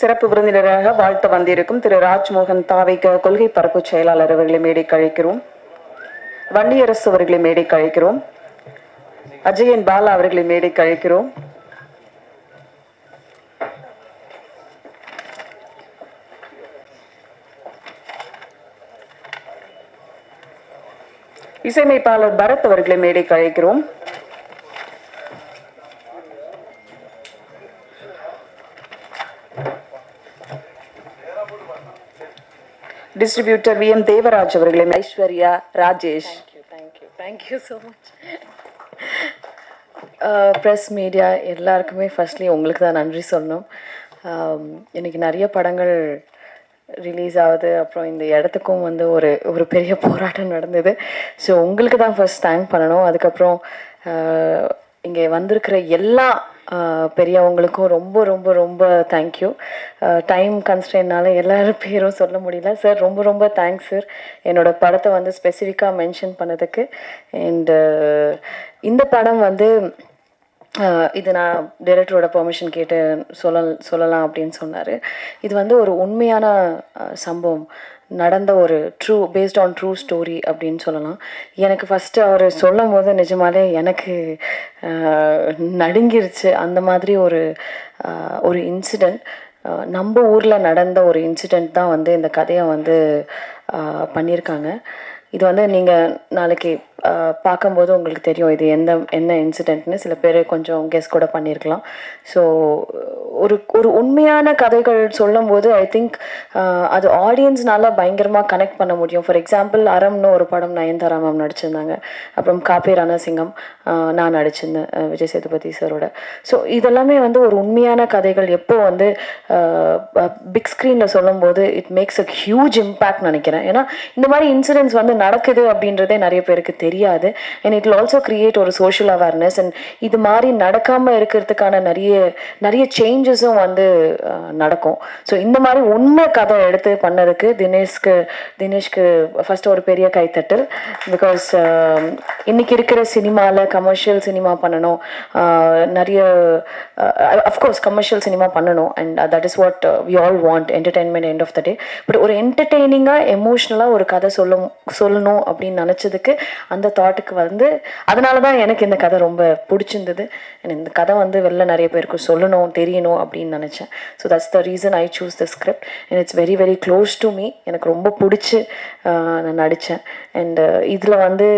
சிறப்பு விருந்தினராக வாழ்த்த வந்திருக்கும் திரு ராஜ்மோகன் தாவைக்க கொள்கை பரப்பு செயலாளர் அவர்களை மேடை கழிக்கிறோம் வன்னியரசு அவர்களை மேடை கழிக்கிறோம் அஜயன் பாலா அவர்களை மேடை கழிக்கிறோம் இசையமைப்பாளர் பரத் அவர்களை மேடை கழிக்கிறோம் டிஸ்ட்ரிபியூட்டர் வி எம் தேவராஜ் அவர்களை Aishwarya Rajesh. Thank you thank you so much press media எல்லாருக்குமே ஃபர்ஸ்ட்லி உங்களுக்கு தான் நன்றி சொல்லணும். இன்றைக்கி இன்னைக்கு நிறைய படங்கள் ரிலீஸ் ஆகுது. அப்புறம் இந்த இடத்துக்கும் வந்து ஒரு ஒரு பெரிய போராட்டம் நடந்தது. ஸோ உங்களுக்கு தான் ஃபர்ஸ்ட் தேங்க் பண்ணணும். அதுக்கப்புறம் uh, இங்கே வந்திருக்கிற எல்லா பெரியவங்களுக்கும் ரொம்ப ரொம்ப ரொம்ப தேங்க்யூ டைம் கன்ஸ்டன்ட்னால எல்லாரும் பேரும் சொல்ல முடியல. சார் ரொம்ப ரொம்ப தேங்க்ஸ் சார் என்னோட படத்தை வந்து ஸ்பெசிஃபிக்காக மென்ஷன் பண்ணதுக்கு. அண்டு இந்த படம் வந்து இது நான் டைரக்டரோட பெர்மிஷன் கேட்டு சொல்ல சொல்லலாம் அப்படின்னு சொன்னார். இது வந்து ஒரு உண்மையான சம்பவம். நடந்த ஒரு true based on true story அப்படின்னு சொல்லலாம். எனக்கு ஃபஸ்ட்டு அவர் சொல்லும் போது நிஜமாலே எனக்கு நடுங்கிருச்சு. அந்த மாதிரி ஒரு ஒரு இன்சிடெண்ட் நம்ம ஊரில் நடந்த ஒரு இன்சிடெண்ட் தான் வந்து இந்த கதையை வந்து பண்ணியிருக்காங்க. இது வந்து நீங்கள் நாளைக்கு பார்க்கும்போது உங்களுக்கு தெரியும் இது எந்த என்ன இன்சிடென்ட்னு சில பேர் கொஞ்சம் கெஸ் கூட பண்ணியிருக்கலாம் ஸோ ஒரு ஒரு உண்மையான கதைகள் சொல்லும்போது ஐ திங்க் அது ஆடியன்ஸ்னால பயங்கரமாக கனெக்ட் பண்ண முடியும். ஃபார் எக்ஸாம்பிள் அறம்னு ஒரு படம் நயன்தாரா மேம் நடிச்சிருந்தாங்க. அப்புறம் காப்பே ரணசிங்கம் நான் நடிச்சிருந்தேன் விஜய் சேதுபதி சாரோட. ஸோ இதெல்லாமே வந்து ஒரு உண்மையான கதைகள். எப்போ வந்து பிக் ஸ்க்ரீனில் சொல்லும்போது it makes a huge impact நினைக்கிறேன். ஏன்னா இந்த மாதிரி இன்சிடென்ட்ஸ் வந்து நடக்குது அப்படின்றதே நிறைய பேருக்கு தெரியும் தெரியாது. அண்ட் இட் ஆல்சோ கிரியேட் ஒரு சோஷியல் அவேர்னஸ் அண்ட் இது மாதிரி நடக்காமல் இருக்கிறதுக்கான நிறைய நிறைய சேஞ்சஸும் வந்து நடக்கும். ஸோ இந்த மாதிரி உண்மை கதை எடுத்து பண்ணதுக்கு தினேஷ்க்கு தினேஷ்க்கு ஃபர்ஸ்ட் ஒரு பெரிய கைத்தட்டல். பிகாஸ் இன்னைக்கு இருக்கிற சினிமாவில் கமர்ஷியல் சினிமா பண்ணணும். நிறைய அஃப்கோர்ஸ் கமர்ஷியல் சினிமா பண்ணணும். And that is what we all want entertainment end of the day but ஒரு என்டர்டெய்னிங்காக எமோஷ்னலாக ஒரு கதை சொல்லும் சொல்லணும் அப்படின்னு நினச்சதுக்கு அந்த அந்த தாட்டுக்கு வந்து அதனால தான் எனக்கு இந்த கதை ரொம்ப பிடிச்சிருந்தது. இந்த கதை வந்து வெளில நிறைய பேருக்கு சொல்லணும் தெரியணும் அப்படின்னு நினச்சேன். So that's the reason I choose the script and it's very very close to me எனக்கு ரொம்ப பிடிச்சி நான் நடித்தேன் அண்ட் இதில் வந்து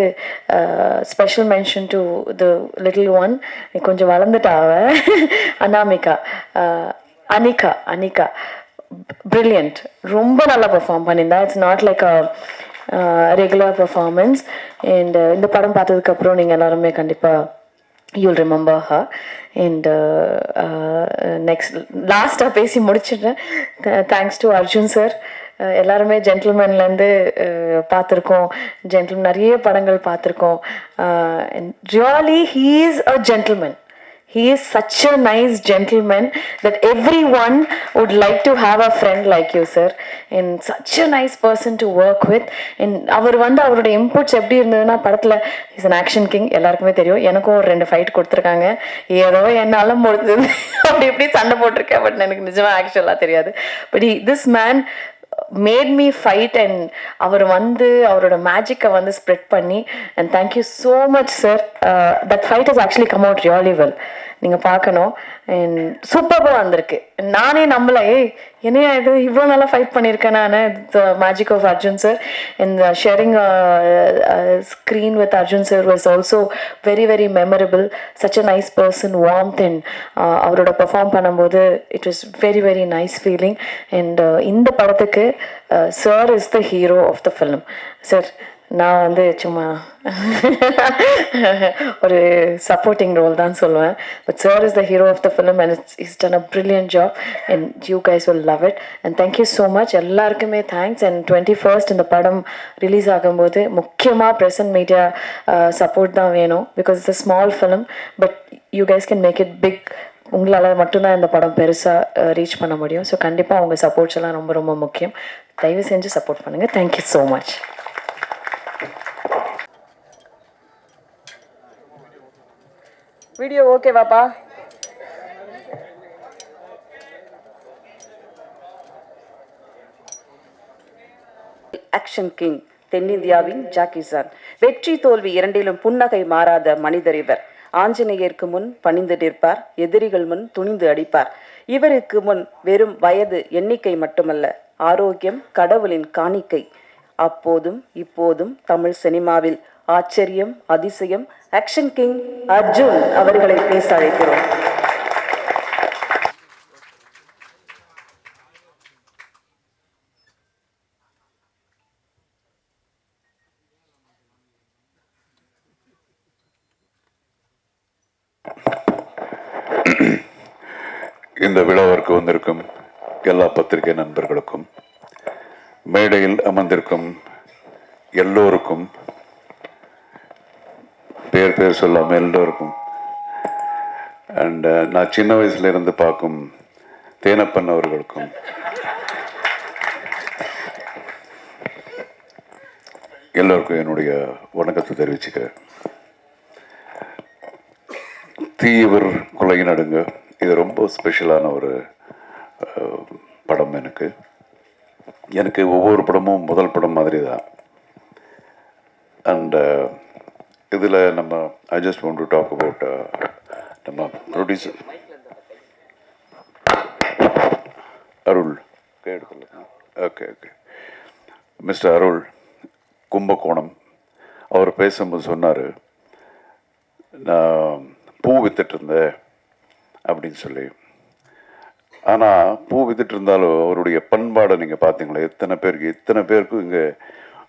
special mention to the little one கொஞ்சம் வளர்ந்துட்டாவ அனாமிகா. அனிகா அனிகா. பிரில்லியன்ட் ரொம்ப நல்லா பெர்ஃபார்ம் பண்ணியிருந்தா. It's not like a regular performance and இந்த படம் பார்த்ததுக்கப்புறம் நீங்கள் எல்லாருமே கண்டிப்பாக you'll remember her and next லாஸ்ட்டாக பேசி முடிச்சிடுறேன். தேங்க்ஸ் டு அர்ஜுன் சார் எல்லாருமே ஜென்டில்மேன்லேருந்து பார்த்துருக்கோம். ஜென்டில் நிறைய படங்கள் பார்த்துருக்கோம். Really he is a gentleman He is such a nice gentleman that everyone would like to have a friend like you, sir. And such a nice person to work with. And அவர் வந்து அவரோட inputs எப்படி இருந்ததுன்னா படத்தில் is an action king எல்லாருக்குமே தெரியும். எனக்கும் ஒரு ரெண்டு ஃபைட் கொடுத்துருக்காங்க. ஏதோ என்னால் முடிஞ்சது. அப்படி இப்படி சண்டை போட்டிருக்கேன். பட் எனக்கு நிஜமாக ஆக்சுவலாக தெரியாது. But this man made me fight and அவர் வந்து அவரோட மேஜிக்கை வந்து ஸ்ப்ரெட் பண்ணி and thank you so much sir that fight is actually come out really well நீங்கள் பார்க்கணும். அண்ட் சூப்பராக வந்திருக்கு. நானே நம்பல ஏய் என்னையா இது? இவ்வளோ நல்லா ஃபைட் பண்ணியிருக்கேன் நான். The magic of Arjun sir and sharing screen with Arjun sir was also very very memorable such a nice person warm and அவரோட பெர்ஃபார்ம் பண்ணும்போது it was very very nice feeling and இந்த படத்துக்கு sir is the hero of the film sir நான் வந்து சும்மா ஒரு supporting role தான் சொல்லுவேன். But sir is the hero of the film and it's is done a brilliant job and you guys will love it and thank you so much எல்லாருக்குமே thanks and twenty first இந்த படம் release ஆகும்போது முக்கியமாக present media support தான் வேணும் because it's a small film but you guys can make it big உங்களால் மட்டும்தான் இந்த படம் பெருசாக ரீச் பண்ண முடியும். ஸோ கண்டிப்பாக உங்கள் சப்போர்ட்ஸ் எல்லாம் ரொம்ப ரொம்ப முக்கியம். தயவு செஞ்சு சப்போர்ட் பண்ணுங்கள் thank you so much video ஓகேவாப்பா? Action king தென்னிந்தியாவின் ஜாக்கிசான் வெற்றி தோல்வி இரண்டிலும் புன்னகை மாறாத மனிதர் இவர். ஆஞ்சநேயருக்கு முன் பணிந்து நிற்பார் எதிரிகள் முன் துணிந்து அடிப்பார். இவருக்கு முன் வெறும் வயது எண்ணிக்கை மட்டுமல்ல ஆரோக்கியம் கடவுளின் காணிக்கை. அப்போதும் இப்போதும் தமிழ் சினிமாவில் ஆச்சரியம் அதிசயம். ஆக்ஷன் கிங் அர்ஜுன் அவர்களை பேச அழைக்கிறோம். இந்த விழாவிற்கு வந்திருக்கும் எல்லா பத்திரிகை நண்பர்களுக்கும் மேடையில் அமர்ந்திருக்கும் எல்லோருக்கும் பேர் பேர் சொல்லாம எல்லோருக்கும் அண்ட் uh, நான் சின்ன வயசுல இருந்து பார்க்கும் தேனப்பன் அவர்களுக்கும். எல்லோருக்கும் என்னுடைய வணக்கத்தை தெரிவிச்சுக்கிறேன் தீயவர் கொலை நடுங்க இது ரொம்ப ஸ்பெஷலான ஒரு படம் எனக்கு. எனக்கு ஒவ்வொரு படமும் முதல் படம் மாதிரி தான் அண்ட் இதில் நம்ம I just want to talk about நம்ம producer Arul. Okay okay mister Arul Kumbakonam. அவர் பேசும்போது சொன்னார் நான் பூ வித்துட்டு இருந்தேன் அப்படின்னு சொல்லி. ஆனால் பூ வித்துட்டு இருந்தாலும் அவருடைய பண்பாடை நீங்கள் பார்த்தீங்களா எத்தனை பேருக்கு இத்தனை பேருக்கும் இங்கே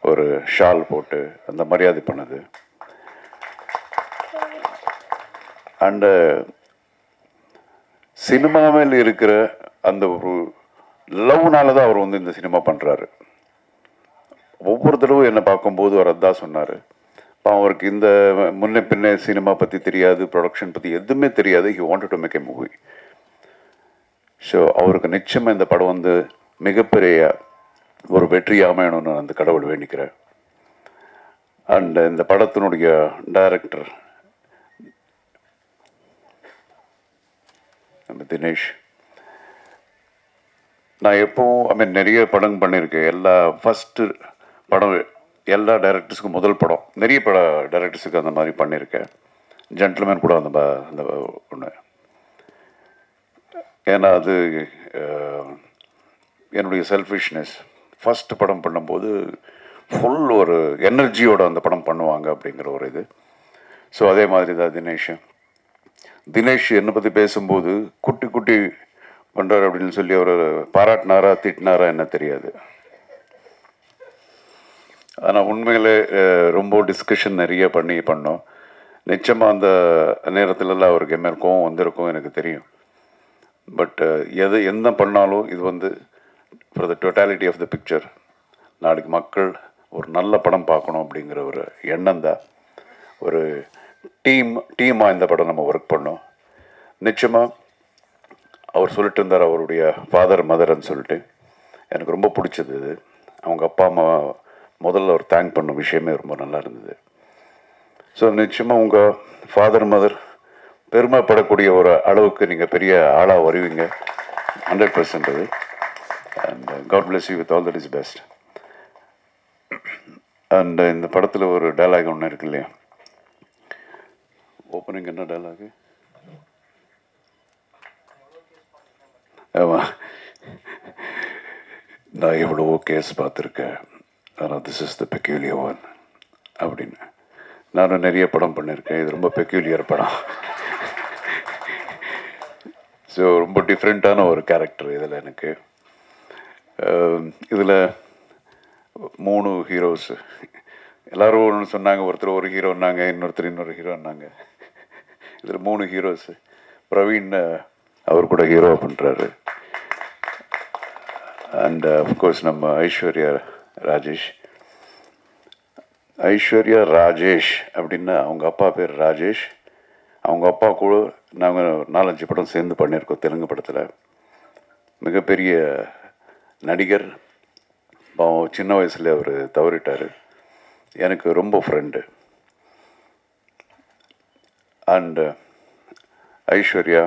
ஒரு ஷால் போட்டு அந்த மரியாதை பண்ணுது? அண்டு சினிமாவில் இருக்கிற அந்த ஒரு லவ்னால தான் அவர் வந்து இந்த சினிமா பண்ணுறாரு ஒவ்வொரு தடவை என்னை பார்க்கும்போது அவர் அதான் சொன்னார். அவருக்கு இந்த முன்ன பின்ன சினிமா பற்றி தெரியாது ப்ரொடக்ஷன் பற்றி எதுவுமே தெரியாது. He want to make a movie so அவருக்கு நிச்சயமாக இந்த படம் வந்து மிகப்பெரிய ஒரு வெற்றி அமையணும்னு அந்த கடவுள் வேண்டிக்கிறேன். அண்ட் இந்த படத்தினுடைய டைரக்டர் நம்ம தினேஷ். நான் எப்போவும் ஐ மீன் நிறைய படம் பண்ணியிருக்கேன். எல்லா ஃபஸ்ட்டு படம் எல்லா டைரக்டர்ஸுக்கும் முதல் படம் நிறைய பட டைரக்டர்ஸுக்கு அந்த மாதிரி பண்ணியிருக்கேன். ஜென்டில்மேன் கூட அந்த ப- அந்த ஒன்று ஏன்னா அது என்னுடைய செல்ஃபிஷ்னஸ் ஃபஸ்ட்டு படம் பண்ணும்போது ஃபுல் ஒரு எனர்ஜியோட அந்த படம் பண்ணுவாங்க அப்படிங்கிற ஒரு இது. ஸோ அதே மாதிரி தான் தினேஷ் தினேஷ் என்னை பற்றி பேசும்போது குட்டி குட்டி பண்ணுறாரு அப்படின்னு சொல்லி அவர் பாராட்டினாரா திட்டினாரா என்ன தெரியாது. ஆனால் உண்மையில் ரொம்ப டிஸ்கஷன் நிறைய பண்ணி பண்ணோம். நிச்சயமாக அந்த நேரத்துலலாம் அவருக்கு என்ன கோவம் வந்திருக்கும் எனக்கு தெரியும். பட் எது என்ன பண்ணாலும் இது வந்து for the totality of the picture நாளைக்கு மக்கள் ஒரு நல்ல படம் பார்க்கணும் அப்படிங்கிற ஒரு எண்ணம் தான். ஒரு டீம் டீமாக இந்த படம் நம்ம ஒர்க் பண்ணோம். நிச்சயமாக அவர் சொல்லிட்டு இருந்தார் அவருடைய ஃபாதர் மதர்ன்னு சொல்லிட்டு. எனக்கு ரொம்ப பிடிச்சது இது. அவங்க அப்பா அம்மா முதல்ல அவர் தேங்க் பண்ண விஷயமே ரொம்ப நல்லா இருந்தது. ஸோ நிச்சயமாக உங்கள் ஃபாதர் மதர் பெருமைப்படக்கூடிய ஒரு அளவுக்கு நீங்கள் பெரிய ஆளாக வருவீங்க. ஹண்ட்ரட் பர்சன்ட் அது and God bless you with all that is best and இந்த படத்தில் ஒரு டைலாக் ஒன்று இருக்கு இல்லையா? ஓப்பனிங் என்ன டைலாகு ஆமாம் நான் எவ்வளவோ கேஸ் பார்த்துருக்கேன். ஆனால் this is the peculiar one அப்படின்னு. நானும் நிறைய படம் பண்ணியிருக்கேன் இது ரொம்ப பெக்யூலியர் படம். ஸோ ரொம்ப டிஃப்ரெண்ட்டான ஒரு கேரக்டர் இதில் எனக்கு. இதில் மூணு ஹீரோஸ் எல்லோரும் ஒன்று சொன்னாங்க ஒருத்தர் ஒரு ஹீரோன்னாங்க இன்னொருத்தர் இன்னொரு ஹீரோன்னாங்க இதில் மூணு ஹீரோஸ் பிரவீன் அவர் கூட ஹீரோ பண்ணுறாரு அண்ட் அஃப்கோர்ஸ் நம்ம ஐஸ்வர்யா ராஜேஷ். ஐஸ்வர்யா ராஜேஷ் அப்படின்னா அவங்க அப்பா பேர் ராஜேஷ். அவங்க அப்பா கூட நாங்கள் நாலஞ்சு படம் சேர்ந்து பண்ணியிருக்கோம் தெலுங்கு படத்தில். மிகப்பெரிய நடிகர். சின்ன வயசுல அவர் தவறிட்டார். எனக்கு ரொம்ப friend and Aishwarya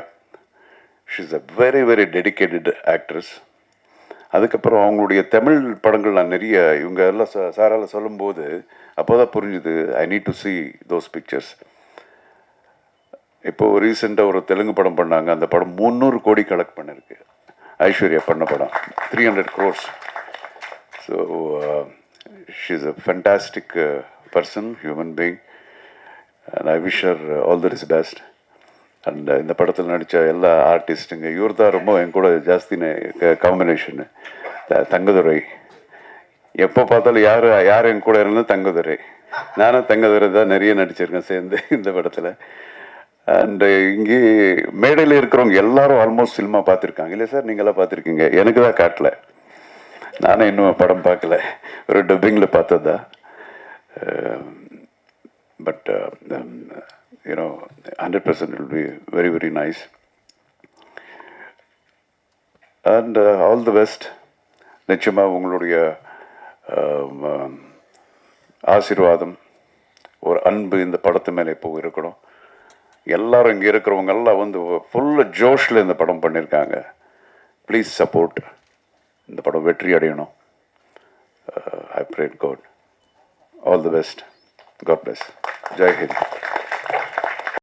she's a very very dedicated actress அதுக்கப்புறம் அவங்களுடைய தமிழ் படங்கள் நான் நிறைய இவங்க எல்லாம் ச- சாரால் சொல்லும்போது அப்போ தான் புரிஞ்சுது I need to see those pictures இப்போ ரீசெண்டாக ஒரு தெலுங்கு படம் பண்ணாங்க. அந்த படம் முந்நூறு கோடி கலெக்ட் பண்ணிருக்கு. ஐஸ்வர்யா பண்ண படம் three hundred crores so she is a fantastic person human being and I wish her all the is best and இந்த படத்தில் நடித்த எல்லா ஆர்டிஸ்ட்டுங்க இவர் தான் ரொம்ப என் கூட ஜாஸ்தின்னு காம்பினேஷனு தங்கதுரை எப்போ பார்த்தாலும் யார் யார் என் கூட இருந்தால் தங்கதுரை நானும் தங்கதுரை தான் நிறைய நடிச்சிருக்கேன் சேர்ந்து இந்த படத்தில் அண்டு இங்கே மேடையில் இருக்கிறவங்க எல்லாரும் ஆல்மோஸ்ட் சினிமா பார்த்துருக்காங்க இல்லை சார் நீங்களாம் பார்த்துருக்கீங்க எனக்கு தான் காட்டல நானும் இன்னும் படம் பார்க்கல ஒரு டப்பிங்கில் பார்த்தது தான் but you know hundred percent will be very very nice and all the best நிச்சயமாக உங்களுடைய um, um, ஆசீர்வாதம் ஒரு அன்பு இந்த படத்து மேலே இப்போ இருக்கணும் எல்லாரும் இங்கே இருக்கிறவங்க எல்லாம் வந்து ஃபுல்லாக ஜோஷில் இந்த படம் பண்ணியிருக்காங்க ப்ளீஸ் சப்போர்ட் இந்த படம் வெற்றி அடையணும். I prayed God all the best God bless Joy Hind